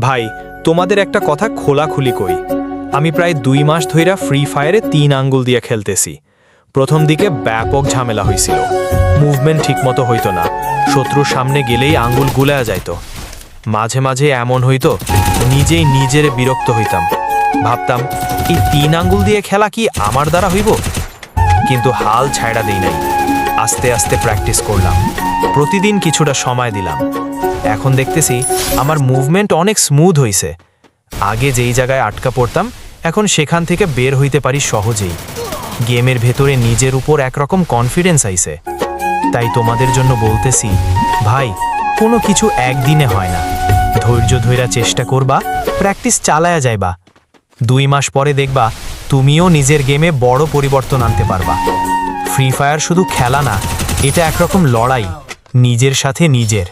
ভাই, তোমাদের একটা কথা খোলাখুলি কই। আমি প্রায় দুই মাস ধইরা ফ্রি ফায়ারে তিন আঙ্গুল দিয়ে খেলতেছি। প্রথম দিকে ব্যাপক ঝামেলা হয়েছিল মুভমেন্ট ঠিকমতো হইতো না। শত্রুর সামনে গেলেই আঙ্গুল গুলায়া যাইত। মাঝে মাঝে এমন হইতো, নিজেই নিজের বিরক্ত হইতাম। ভাবতাম, এই তিন আঙ্গুল দিয়ে খেলা কি আমার দ্বারা হইব? কিন্তু হাল ছাইড়া দেই নাই। আস্তে আস্তে প্র্যাকটিস করলাম। প্রতিদিন কিছুটা সময় দিলাম। এখন দেখতেছি আমার মুভমেন্ট অনেক স্মুথ হইছে। আগে যেই জায়গায় আটকা পড়তাম, এখন সেখান থেকে বের হইতে পারি সহজেই। গেমের ভেতরে নিজের উপর একরকম কনফিডেন্স আইছে। তাই তোমাদের জন্য বলতেছি, ভাই, কোনো কিছু একদিনে হয় না। ধৈর্য ধৈরা চেষ্টা করবা প্র্যাকটিস চালায়া যাইবা। দুই মাস পরে দেখবা, তুমিও নিজের গেমে বড় পরিবর্তন আনতে পারবা। ফ্রি ফায়ার শুধু খেলা না এটা একরকম লড়াই নিজের সাথে নিজের।